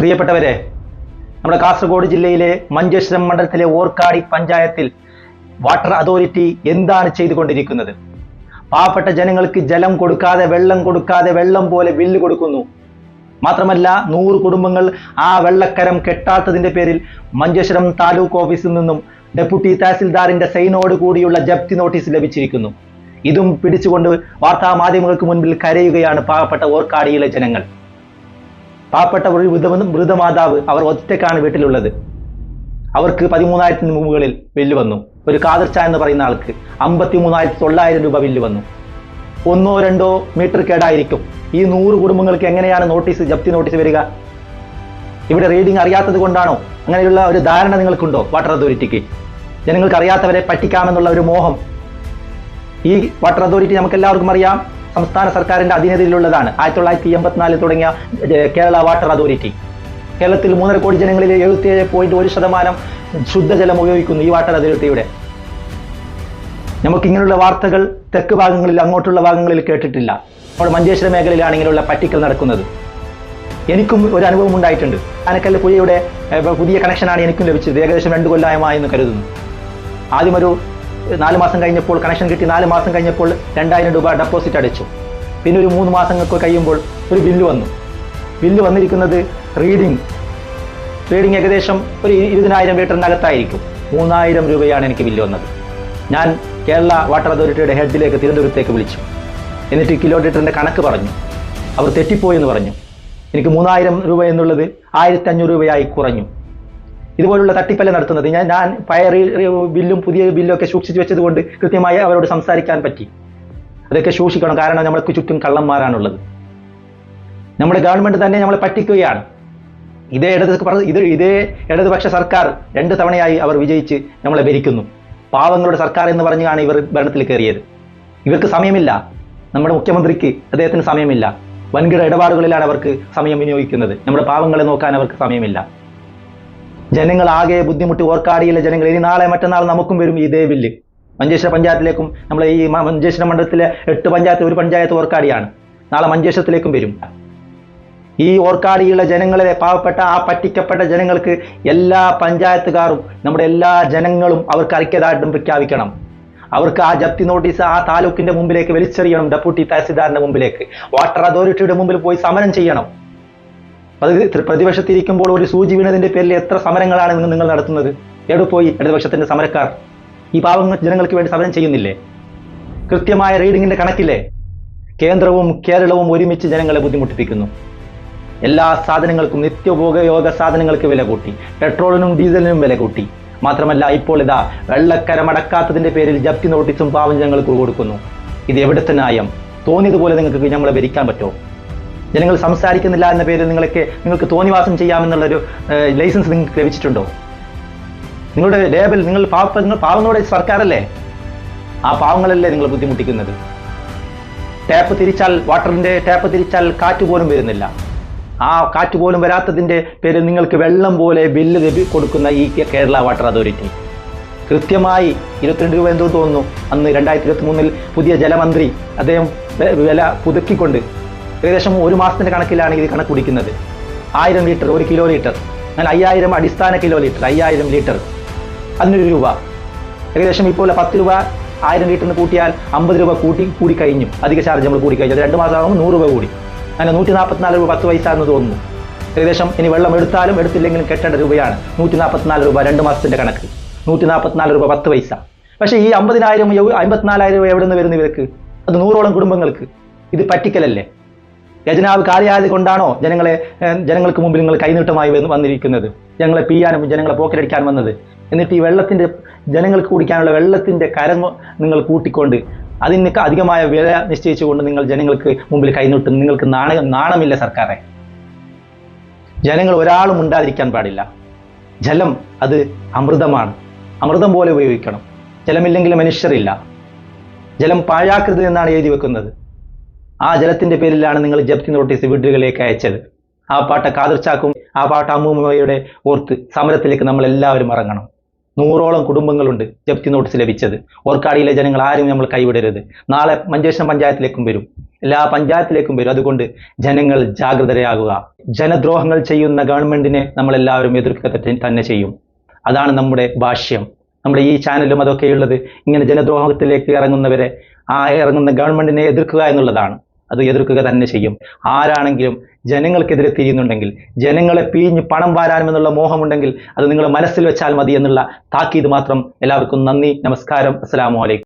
പ്രിയപ്പെട്ടവരെ നമ്മുടെ കാസർഗോഡ് ജില്ലയിലെ മഞ്ചേശ്വരം മണ്ഡലത്തിലെ ഓർക്കാടി പഞ്ചായത്തിൽ വാട്ടർ അതോറിറ്റി എന്താണ് ചെയ്തുകൊണ്ടിരിക്കുന്നത്? പാവപ്പെട്ട ജനങ്ങൾക്ക് ജലം കൊടുക്കാതെ വെള്ളം കൊടുക്കാതെ വെള്ളം പോലെ ബില്ല് കൊടുക്കുന്നു. മാത്രമല്ല നൂറ് കുടുംബങ്ങൾ ആ വെള്ളക്കരം കെട്ടാത്തതിന്റെ പേരിൽ മഞ്ചേശ്വരം താലൂക്ക് ഓഫീസിൽ നിന്നും ഡെപ്യൂട്ടി തഹസിൽദാറിന്റെ സൈനോട് കൂടിയുള്ള ജപ്തി നോട്ടീസ് ലഭിച്ചിരിക്കുന്നു. ഇതും പിടിച്ചുകൊണ്ട് വാർത്താ മാധ്യമങ്ങൾക്ക് മുൻപിൽ കരയുകയാണ് പാവപ്പെട്ട ഓർക്കാടിയിലെ ജനങ്ങൾ. പാവപ്പെട്ട ഒരു വൃദ്ധ വൃദ്ധമാതാവ് അവർ ഒറ്റയ്ക്കാണ് വീട്ടിലുള്ളത്. അവർക്ക് പതിമൂന്നായിരത്തിന് മുകളിൽ ബില്ല് വന്നു. ഒരു കാതിർച്ച എന്ന് പറയുന്ന ആൾക്ക് അമ്പത്തി മൂന്നായിരത്തി തൊള്ളായിരം രൂപ ബില്ല് വന്നു. ഒന്നോ രണ്ടോ മീറ്റർ കേടായിരിക്കും. ഈ നൂറ് കുടുംബങ്ങൾക്ക് എങ്ങനെയാണ് നോട്ടീസ് ജപ്തി നോട്ടീസ് വരിക? ഇവിടെ റീഡിംഗ് അറിയാത്തത് കൊണ്ടാണോ? അങ്ങനെയുള്ള ഒരു ധാരണ നിങ്ങൾക്കുണ്ടോ? വാട്ടർ അതോറിറ്റിക്ക് ജനങ്ങൾക്ക് അറിയാത്തവരെ പറ്റിക്കാമെന്നുള്ള ഒരു മോഹം. ഈ വാട്ടർ അതോറിറ്റി നമുക്ക് എല്ലാവർക്കും അറിയാം. സംസ്ഥാന സർക്കാരിന്റെ അധീനതയിലുള്ളതാണ്. ആയിരത്തി തൊള്ളായിരത്തി എൺപത്തിനാലിൽ തുടങ്ങിയ കേരള വാട്ടർ അതോറിറ്റി. കേരളത്തിൽ മൂന്നര കോടി ജനങ്ങളിൽ എഴുപത്തിയേഴ് പോയിന്റ് ഒരു ശതമാനം ശുദ്ധജലം ഉപയോഗിക്കുന്നു ഈ വാട്ടർ അതോറിറ്റിയുടെ. നമുക്ക് ഇങ്ങനെയുള്ള വാർത്തകൾ തെക്ക് ഭാഗങ്ങളിൽ അങ്ങോട്ടുള്ള ഭാഗങ്ങളിൽ കേട്ടിട്ടില്ല. നമ്മുടെ മഞ്ചേശ്വര മേഖലയിലാണ് ഇങ്ങനെയുള്ള പറ്റിക്കൽ നടക്കുന്നത്. എനിക്കും ഒരു അനുഭവം ഉണ്ടായിട്ടുണ്ട്. ആനക്കല്ല് പുഴയുടെ പുതിയ കണക്ഷനാണ് എനിക്കും ലഭിച്ചത്. ഏകദേശം രണ്ട് കൊല്ലമായി എന്ന് കരുതുന്നു. ആദ്യം ഒരു നാല് മാസം കഴിഞ്ഞപ്പോൾ കണക്ഷൻ കിട്ടി. നാല് മാസം കഴിഞ്ഞപ്പോൾ രണ്ടായിരം രൂപ ഡെപ്പോസിറ്റ് അടച്ചു. പിന്നെ ഒരു മൂന്ന് മാസങ്ങൾക്ക് കഴിയുമ്പോൾ ഒരു ബില്ല് വന്നു. ബില്ല് വന്നിരിക്കുന്നത് റീഡിംഗ് റീഡിംഗ് ഏകദേശം ഒരു ഇരുപതിനായിരം മീറ്ററിനകത്തായിരിക്കും. മൂന്നായിരം രൂപയാണ് എനിക്ക് ബില്ല് വന്നത്. ഞാൻ കേരള വാട്ടർ അതോറിറ്റിയുടെ ഹെഡിലേക്ക് തിരുവനന്തപുരത്തേക്ക് വിളിച്ചു. എന്നിട്ട് കിലോ ലിറ്ററിന്റെ കണക്ക് പറഞ്ഞു. അവർ തെറ്റിപ്പോയി എന്ന് പറഞ്ഞു. എനിക്ക് മൂന്നായിരം രൂപ എന്നുള്ളത് ആയിരത്തി അഞ്ഞൂറ് രൂപയായി കുറഞ്ഞു. ഇതുപോലുള്ള തട്ടിപ്പല്ല നടത്തുന്നത്? ഞാൻ ഞാൻ പഴയ ബില്ലും പുതിയ ബില്ലും ഒക്കെ സൂക്ഷിച്ചു വെച്ചത് കൊണ്ട് കൃത്യമായി അവരോട് സംസാരിക്കാൻ പറ്റി. അതൊക്കെ സൂക്ഷിക്കണം. കാരണം നമ്മൾക്ക് ചുറ്റും കള്ളന്മാരാണുള്ളത്. നമ്മുടെ ഗവൺമെന്റ് തന്നെ നമ്മളെ പറ്റിക്കുകയാണ്. ഇതേ ഇടത് ഇത് ഇതേ ഇടതുപക്ഷ സർക്കാർ രണ്ട് തവണയായി അവർ വിജയിച്ച് നമ്മളെ ഭരിക്കുന്നു. പാവങ്ങളുടെ സർക്കാർ എന്ന് പറഞ്ഞാണ് ഇവർ ഭരണത്തിൽ കയറിയത്. ഇവർക്ക് സമയമില്ല. നമ്മുടെ മുഖ്യമന്ത്രിക്ക് അദ്ദേഹത്തിന് സമയമില്ല. വൻകിട ഇടപാടുകളിലാണ് അവർക്ക് സമയം വിനിയോഗിക്കുന്നത്. നമ്മുടെ പാവങ്ങളെ നോക്കാൻ അവർക്ക് സമയമില്ല. ജനങ്ങൾ ആകെ ബുദ്ധിമുട്ടി ഓർക്കാടിയിലെ ജനങ്ങൾ. ഇനി നാളെ മറ്റന്നാൾ നമുക്കും വരും ഇതേ ബില്ല് മഞ്ചേശ്വര പഞ്ചായത്തിലേക്കും നമ്മൾ ഈ മഞ്ചേശ്വര മണ്ഡലത്തിലെ എട്ട് പഞ്ചായത്ത് ഒരു പഞ്ചായത്ത് ഓർക്കാടിയാണ്. നാളെ മഞ്ചേശ്വരത്തിലേക്കും വരും. ഈ ഓർക്കാടിയിലെ ജനങ്ങളിലെ പാവപ്പെട്ട ആ പറ്റിക്കപ്പെട്ട ജനങ്ങൾക്ക് എല്ലാ പഞ്ചായത്തുകാരും നമ്മുടെ എല്ലാ ജനങ്ങളും അവർക്ക് ഐക്യദാർഢ്യം പ്രഖ്യാപിക്കണം. അവർക്ക് ആ ജപ്തി നോട്ടീസ് ആ താലൂക്കിന്റെ മുമ്പിലേക്ക് വലിച്ചെറിയണം ഡെപ്യൂട്ടി തഹസിൽദാറിന്റെ മുമ്പിലേക്ക്. വാട്ടർ അതോറിറ്റിയുടെ മുമ്പിൽ പോയി സമരം ചെയ്യണം. അത് പ്രതിപക്ഷത്തിരിക്കുമ്പോൾ ഒരു സൂചി വീണതിന്റെ പേരിൽ എത്ര സമരങ്ങളാണ് നിങ്ങൾ നിങ്ങൾ നടത്തുന്നത്? എവിടെ പോയി സമരക്കാർ? ഈ പാവങ്ങൾ ജനങ്ങൾക്ക് വേണ്ടി സമരം ചെയ്യുന്നില്ലേ? കൃത്യമായ റീഡിങ്ങിന്റെ കണക്കില്ലേ? കേന്ദ്രവും കേരളവും ഒരുമിച്ച് ജനങ്ങളെ ബുദ്ധിമുട്ടിപ്പിക്കുന്നു. എല്ലാ സാധനങ്ങൾക്കും നിത്യോപയോഗ സാധനങ്ങൾക്ക് വില കൂട്ടി. പെട്രോളിനും ഡീസലിനും വില കൂട്ടി. മാത്രമല്ല ഇപ്പോൾ ഇതാ വെള്ളക്കരമടക്കാത്തതിന്റെ പേരിൽ ജപ്തി നോട്ടീസും പാവം ജനങ്ങൾക്ക് കൊടുക്കുന്നു. ഇത് എവിടുത്തെ ന്യായം? തോന്നിയതുപോലെ നിങ്ങൾക്ക് നമ്മളെ ഭരിക്കാൻ പറ്റുമോ? ജനങ്ങൾ സംസാരിക്കുന്നില്ല എന്ന പേരിൽ നിങ്ങളൊക്കെ നിങ്ങൾക്ക് തോന്നിവാസം ചെയ്യാമെന്നുള്ളൊരു ലൈസൻസ് നിങ്ങൾക്ക് ലഭിച്ചിട്ടുണ്ടോ? നിങ്ങളുടെ ലേബൽ നിങ്ങൾ പാവ നിങ്ങൾ പാവങ്ങളുടെ സർക്കാരല്ലേ? ആ പാവങ്ങളല്ലേ നിങ്ങൾ ബുദ്ധിമുട്ടിക്കുന്നത്. ടാപ്പ് തിരിച്ചാൽ വാട്ടറിന്റെ ടാപ്പ് തിരിച്ചാൽ കാറ്റ് പോലും വരുന്നില്ല. ആ കാറ്റ് പോലും വരാത്തതിന്റെ പേരിൽ നിങ്ങൾക്ക് വെള്ളം പോലെ ബില്ല് ലഭി കൊടുക്കുന്ന ഈ കേരള വാട്ടർ അതോറിറ്റി കൃത്യമായി ഇരുപത്തിരണ്ട് രൂപ എന്തോ തോന്നുന്നു. അന്ന് രണ്ടായിരത്തി ഇരുപത്തി മൂന്നിൽ പുതിയ ജലമന്ത്രി അദ്ദേഹം വില പുതുക്കിക്കൊണ്ട് ഏകദേശം ഒരു മാസത്തിന്റെ കണക്കിലാണ് ഇത് കണക്ക് കുടിക്കുന്നത്. ആയിരം ലിറ്റർ ഒരു കിലോ ലിറ്റർ അങ്ങനെ അയ്യായിരം അടിസ്ഥാന കിലോ ലിറ്റർ അയ്യായിരം ലിറ്റർ. അതിനൊരു രൂപ. ഏകദേശം ഇപ്പോൾ പത്ത് രൂപ ആയിരം ലിറ്ററിന് കൂട്ടിയാൽ അമ്പത് രൂപ കൂട്ടി കൂടി കഴിഞ്ഞു അധിക ചാർജ് നമ്മൾ കൂടി കഴിഞ്ഞു അത് രണ്ട് മാസം ആകുമ്പോൾ നൂറ് രൂപ കൂടി. അങ്ങനെ നൂറ്റി നാൽപ്പത്തിനാല് രൂപ പത്ത് പൈസ എന്ന് തോന്നുന്നു. ഏകദേശം ഇനി വെള്ളം എടുത്താലും എടുത്തില്ലെങ്കിലും കെട്ടേണ്ട രൂപയാണ്. നൂറ്റി നാൽപ്പത്തിനാല് രൂപ രണ്ട് മാസത്തിന്റെ കണക്ക്. നൂറ്റി നാൽപ്പത്തിനാല് രൂപ പത്ത് പൈസ. പക്ഷേ ഈ അമ്പതിനായിരം അമ്പത്തിനാലായിരം രൂപ എവിടെ നിന്ന് വരുന്ന ഇവർക്ക്? അത് നൂറോളം കുടുംബങ്ങൾക്ക്. ഇത് പറ്റിക്കലല്ലേ? ഖജനാവ് കാലിയായത് കൊണ്ടാണോ ജനങ്ങളെ ജനങ്ങൾക്ക് മുമ്പിൽ നിങ്ങൾ കൈനീട്ടമായി വന്ന് വന്നിരിക്കുന്നത്? ജനങ്ങളെ പിയാനും ജനങ്ങളെ പോക്കറ്റടിക്കാൻ വന്നത്? എന്നിട്ട് ഈ വെള്ളത്തിന്റെ ജനങ്ങൾക്ക് കുടിക്കാനുള്ള വെള്ളത്തിന്റെ കരം നിങ്ങൾ കൂട്ടിക്കൊണ്ട് അതിന് അധികമായ വില നിശ്ചയിച്ചുകൊണ്ട് നിങ്ങൾ ജനങ്ങൾക്ക് മുമ്പിൽ കൈനീട്ടും നിങ്ങൾക്ക് നാണ നാണമില്ല സർക്കാരെ. ജനങ്ങൾ ഒരാളും ഉണ്ടാതിരിക്കാൻ പാടില്ല. ജലം അത് അമൃതമാണ്. അമൃതം പോലെ ഉപയോഗിക്കണം. ജലമില്ലെങ്കിൽ മനുഷ്യരില്ല. ജലം പാഴാക്കരുത് എന്നാണ് എഴുതി വെക്കുന്നത്. ആ ജലത്തിന്റെ പേരിലാണ് നിങ്ങൾ ജപ്തി നോട്ടീസ് വീടുകളിലേക്ക് അയച്ചത്. ആ പാട്ട കാതിർച്ചാക്കും ആ പാട്ട അമ്മൂമ്മയുടെ ഓർത്ത് സമരത്തിലേക്ക് നമ്മൾ എല്ലാവരും ഇറങ്ങണം. നൂറോളം കുടുംബങ്ങളുണ്ട് ജപ്തി നോട്ടീസ് ലഭിച്ചത്. ഓർക്കാടിയിലെ ജനങ്ങൾ ആരും നമ്മൾ കൈവിടരുത്. നാളെ മഞ്ചേശ്വരം പഞ്ചായത്തിലേക്കും വരും. എല്ലാ പഞ്ചായത്തിലേക്കും വരും. അതുകൊണ്ട് ജനങ്ങൾ ജാഗ്രതരാകുക. ജനദ്രോഹങ്ങൾ ചെയ്യുന്ന ഗവൺമെന്റിനെ നമ്മൾ എല്ലാവരും എതിർക്കുക തന്നെ ചെയ്യും. അതാണ് നമ്മുടെ ഭാഷ്യം. നമ്മുടെ ഈ ചാനലും അതൊക്കെയുള്ളത് ഇങ്ങനെ ജനദ്രോഹത്തിലേക്ക് ഇറങ്ങുന്നവരെ ആ ഇറങ്ങുന്ന ഗവൺമെന്റിനെ എതിർക്കുക എന്നുള്ളതാണ്. അത് എതിർക്കുക തന്നെ ചെയ്യും. ആരാണെങ്കിലും ജനങ്ങൾക്കെതിരെ തിരിയുന്നുണ്ടെങ്കിൽ ജനങ്ങളെ പിഴിഞ്ഞ് പണം വാരാമെന്നുള്ള മോഹമുണ്ടെങ്കിൽ അത് നിങ്ങൾ മനസ്സിൽ വെച്ചാൽ മതി എന്നുള്ള താക്കീത് മാത്രം എല്ലാവർക്കും നന്ദി നമസ്കാരം അസ്സലാമു അലൈക്കും.